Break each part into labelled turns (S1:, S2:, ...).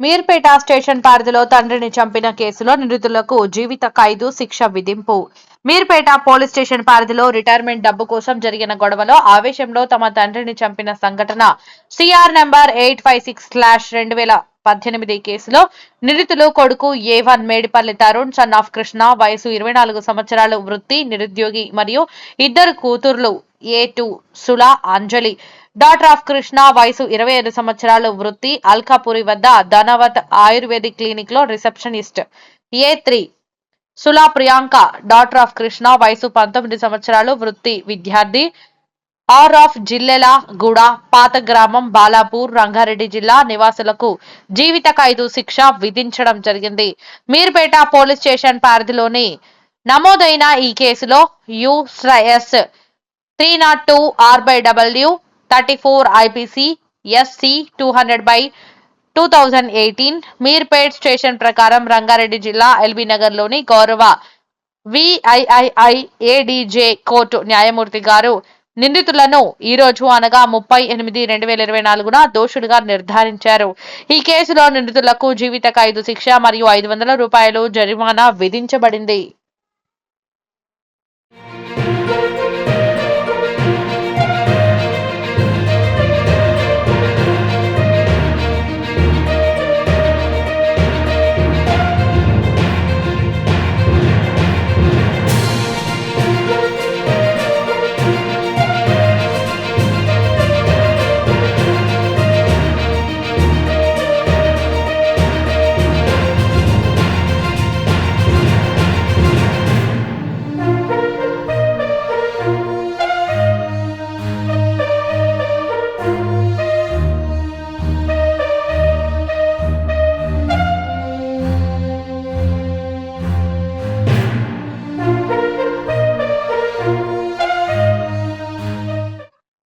S1: Meerpet station పరిధిలో తండ్రిని చంపిన కేసులో నిందితులకు జీవిత ఖైదు శిక్ష విధింపు. మీర్పేట పోలీస్ స్టేషన్ పరిధిలో రిటైర్మెంట్ డబ్బు కోసం జరిగిన గొడవలో ఆవేశంలో తమ తండ్రిని చంపిన సంఘటన. CR number eight five six slash రెండు వేల పద్దెనిమిది కేసులో నిరుతులు కొడుకు A one Medipalli Tarun son of Krishna వయసు ఇరవై నాలుగు సంవత్సరాలు వృత్తి నిరుద్యోగి మరియు ఇద్దరు కూతుర్లు A two Sula Anjali. Doctor of Krishna వయసు ఇరవై ఐదు సంవత్సరాలు వృత్తి అల్కాపురి వద్ద ధనవత్ ఆయుర్వేదిక్ క్లినిక్లో receptionist. A three Sula Priyanka daughter of Krishna వయసు పంతొమ్మిది సంవత్సరాలు వృత్తి విద్యార్థి. ఆర్ ఆఫ్ జిల్లెల గూడ పాత గ్రామం బాలాపూర్ రంగారెడ్డి జిల్లా నివాసులకు జీవిత ఖైదు శిక్ష విధించడం జరిగింది. మీర్పేట పోలీస్ స్టేషన్ పరిధిలోని నమోదైన ఈ కేసులో US three nought two R by W thirty four IPC SC two hundred by two thousand eighteen Meerpet station ప్రకారం రంగారెడ్డి జిల్లా ఎల్బీ నగర్లోని గౌరవ విఐఐఐ ఏడీజే కోర్టు న్యాయమూర్తి గారు నిందితులను ఈ రోజు అనగా ముప్పై ఎనిమిది రెండు వేల ఇరవై నాలుగున దోషులుగా నిర్ధారించారు. ఈ కేసులో నిందితులకు జీవిత ఖైదు శిక్ష మరియు ఐదు వందల రూపాయలు జరిమానా విధించబడింది.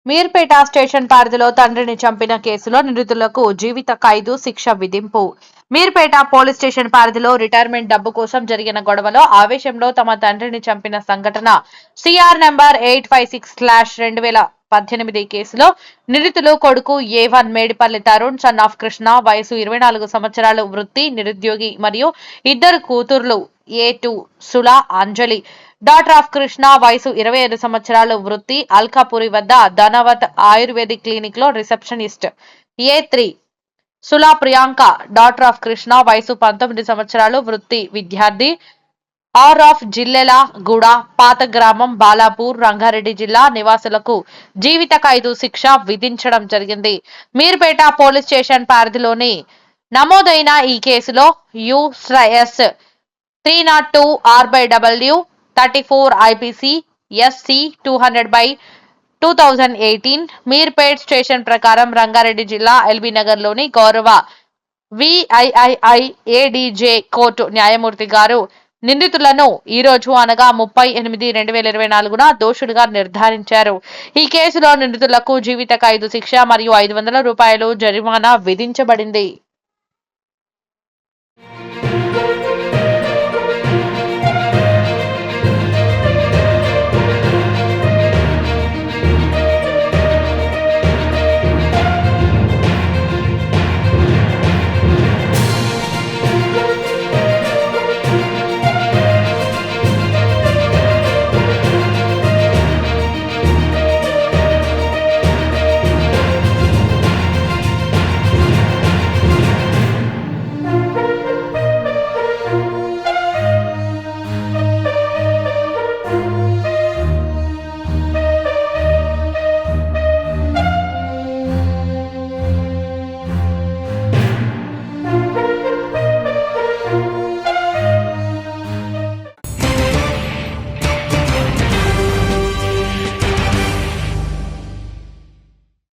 S1: మీర్పేట స్టేషన్ పరిధిలో తండ్రిని చంపిన కేసులో నిందితులకు జీవిత ఖైదు శిక్ష విధింపు. మీర్పేట పోలీస్ స్టేషన్ పరిధిలో రిటైర్మెంట్ డబ్బు కోసం జరిగిన గొడవలో ఆవేశంలో తమ తండ్రిని చంపిన సంఘటన. CR number eight five six slash రెండు వేల పద్దెనిమిది కేసులో నిందితులు కొడుకు A one Medipalli Tarun son of Krishna వయసు ఇరవై నాలుగు సంవత్సరాలు వృత్తి నిరుద్యోగి మరియు ఇద్దరు కూతుర్లు A two Sula Anjali. Doctor of Krishna వయసు ఇరవై ఐదు సంవత్సరాలు వృత్తి అల్కాపురి వద్ద ధనవత్ ఆయుర్వేదిక్ క్లినిక్లో receptionist. A three Sula Priyanka doctor of Krishna వయసు పంతొమ్మిది సంవత్సరాలు వృత్తి విద్యార్థి. ఆర్ ఆఫ్ జిల్లెల గూడ పాత గ్రామం బాలాపూర్ రంగారెడ్డి జిల్లా నివాసులకు జీవిత ఖైదు శిక్ష విధించడం జరిగింది. మీర్పేట పోలీస్ స్టేషన్ పరిధిలోని నమోదైన ఈ కేసులో US three nought two R by W thirty four IPC SC two hundred by two thousand eighteen Meerpet station ప్రకారం రంగారెడ్డి జిల్లా ఎల్బీ నగర్లోని గౌరవ విఐఐఐ ఏడీజే కోర్టు న్యాయమూర్తి గారు నిందితులను ఈ రోజు అనగా ముప్పై ఎనిమిది రెండు వేల ఇరవై నాలుగున దోషులుగా నిర్ధారించారు. ఈ కేసులో నిందితులకు జీవిత ఖైదు శిక్ష మరియు ఐదు వందల రూపాయలు జరిమానా విధించబడింది.